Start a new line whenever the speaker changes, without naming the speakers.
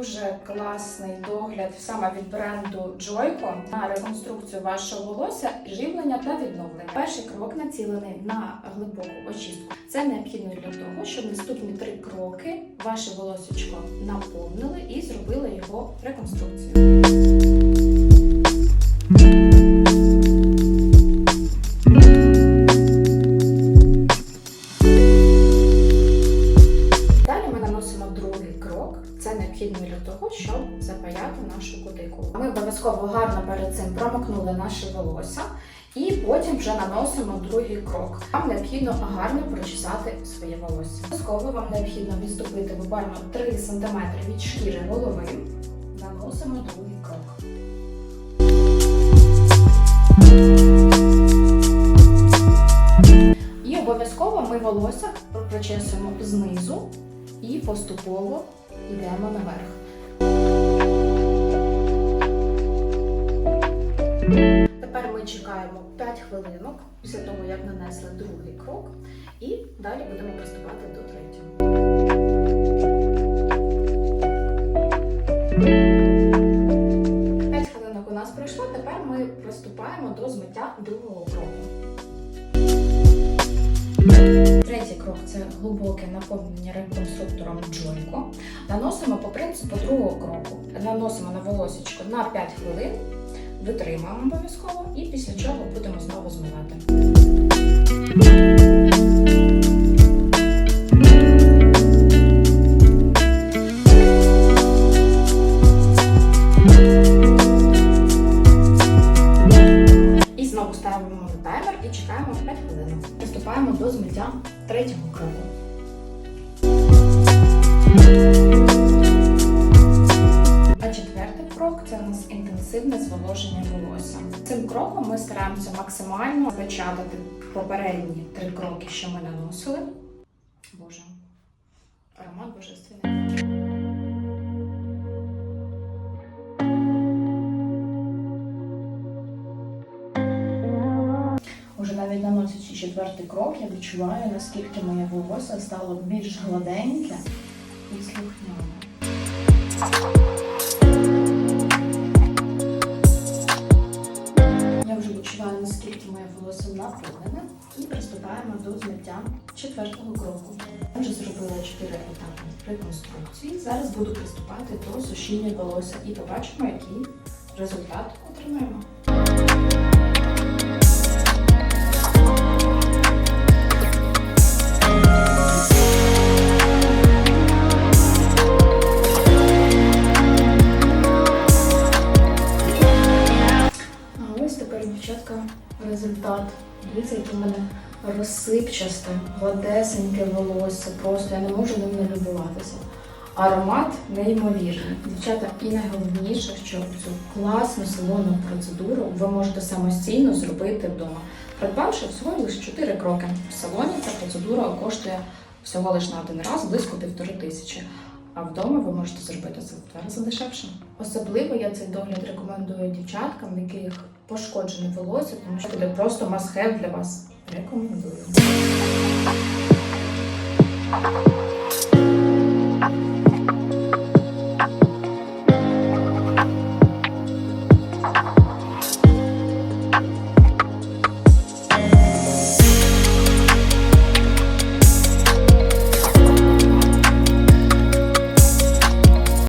дуже класний догляд саме від бренду Joyco на реконструкцію вашого волосся, живлення та відновлення. Перший крок націлений на глибоку очистку. Це необхідно для того, щоб наступні три кроки ваше волосечко наповнили і зробили його реконструкцію. Щоб запаяти нашу кутикулу. Ми обов'язково гарно перед цим промокнули наше волосся. І потім вже наносимо другий крок. Вам необхідно гарно прочесати своє волосся. Обов'язково вам необхідно відступити буквально 3 см від шкіри голови. Наносимо другий крок. І обов'язково ми волосся прочесуємо знизу і поступово йдемо наверх. Тепер ми чекаємо 5 хвилинок після того, як нанесли другий крок, і далі будемо приступати до третього. П'ять хвилинок у нас пройшло. Тепер ми приступаємо до змиття другого кроку. Третій крок це глибоке наповнення реконструктором Джойко. Наносимо по принципу другого кроку. Наносимо на волосечко на 5 хвилин, витримуємо обов'язково і після чого будемо знову змивати. І знову ставимо таймер і чекаємо 5 хвилин. Приступаємо до змиття третього кроку. Зволоження волосся. Цим кроком ми стараємося максимально запечатати попередні три кроки, що ми наносили. Боже, аромат божественний. Уже навіть наносячи четвертий крок, я відчуваю, наскільки моє волосся стало більш гладеньке і слухняне. Вже відчуваю, наскільки моє волосся наповнене, і приступаємо до зняття четвертого кроку. Я вже зробила чотири етапи реконструкції. Зараз буду приступати до сушіння волосся і побачимо, який результат отримаємо. Результат. Дивіться, яке в мене розсипчасте, гладесеньке волосся. Просто я не можу ним не любуватися. Аромат неймовірний. Дівчата, і найголовніше, що цю класну салонну процедуру ви можете самостійно зробити вдома. Придбавши всього лише 4 кроки. В салоні ця процедура коштує всього лише на один раз близько півтори тисячі. А вдома ви можете зробити це в два рази дешевше. Особливо я цей догляд рекомендую дівчаткам, в яких пошкоджене волосся, тому що буде просто масхев для вас. Рекомендую.